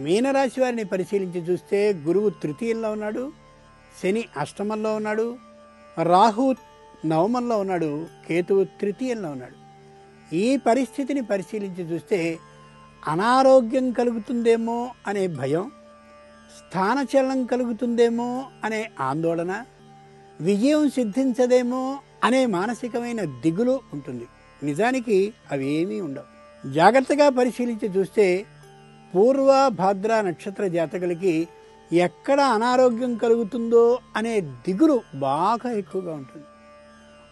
మీనరాశి వారిని పరిశీలించి చూస్తే గురువు తృతీయంలో ఉన్నాడు శని అష్టమంలో ఉన్నాడు రాహు నవమంలో ఉన్నాడు కేతువు తృతీయంలో ఉన్నాడు. ఈ పరిస్థితిని పరిశీలించి చూస్తే అనారోగ్యం కలుగుతుందేమో అనే భయం స్థానచలనం కలుగుతుందేమో అనే ఆందోళన విజయం సిద్ధించదేమో అనే మానసికమైన దిగులు ఉంటుంది. నిజానికి అవి ఏమీ ఉండవు. జాగ్రత్తగా పరిశీలించి చూస్తే పూర్వ భాద్ర నక్షత్ర జాతకులకి ఎక్కడ అనారోగ్యం కలుగుతుందో అనే దిగులు బాగా ఎక్కువగా ఉంటుంది.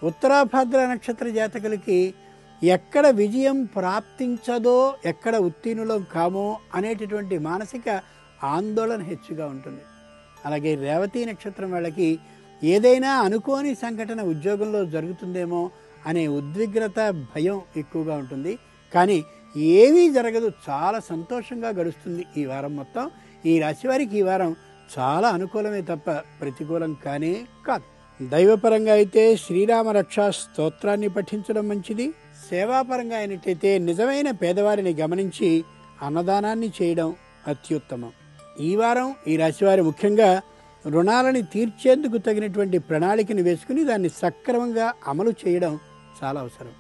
ఉత్తరాభాద్ర నక్షత్ర జాతకులకి ఎక్కడ విజయం ప్రాప్తించదో ఎక్కడ ఉత్తీర్ణులం కామో అనేటటువంటి మానసిక ఆందోళన హెచ్చుగా ఉంటుంది. అలాగే రేవతి నక్షత్రం వాళ్ళకి ఏదైనా అనుకోని సంఘటన ఉద్యోగంలో జరుగుతుందేమో అనే ఉద్విగ్నత భయం ఎక్కువగా ఉంటుంది. కానీ ఏమీ జరగదు. చాలా సంతోషంగా గడుస్తుంది ఈ వారం మొత్తం. ఈ రాశి వారికి ఈ వారం చాలా అనుకూలమే తప్ప ప్రతికూలం కానే కాదు. దైవపరంగా అయితే శ్రీరామ రక్షా స్తోత్రాన్ని పఠించడం మంచిది. సేవాపరంగా అయినట్టయితే నిజమైన పేదవారిని గమనించి అన్నదానాన్ని చేయడం అత్యుత్తమం. ఈ వారం ఈ రాశివారి ముఖ్యంగా రుణాలని తీర్చేందుకు తగినటువంటి ప్రణాళికను వేసుకుని దాన్ని సక్రమంగా అమలు చేయడం చాలా అవసరం.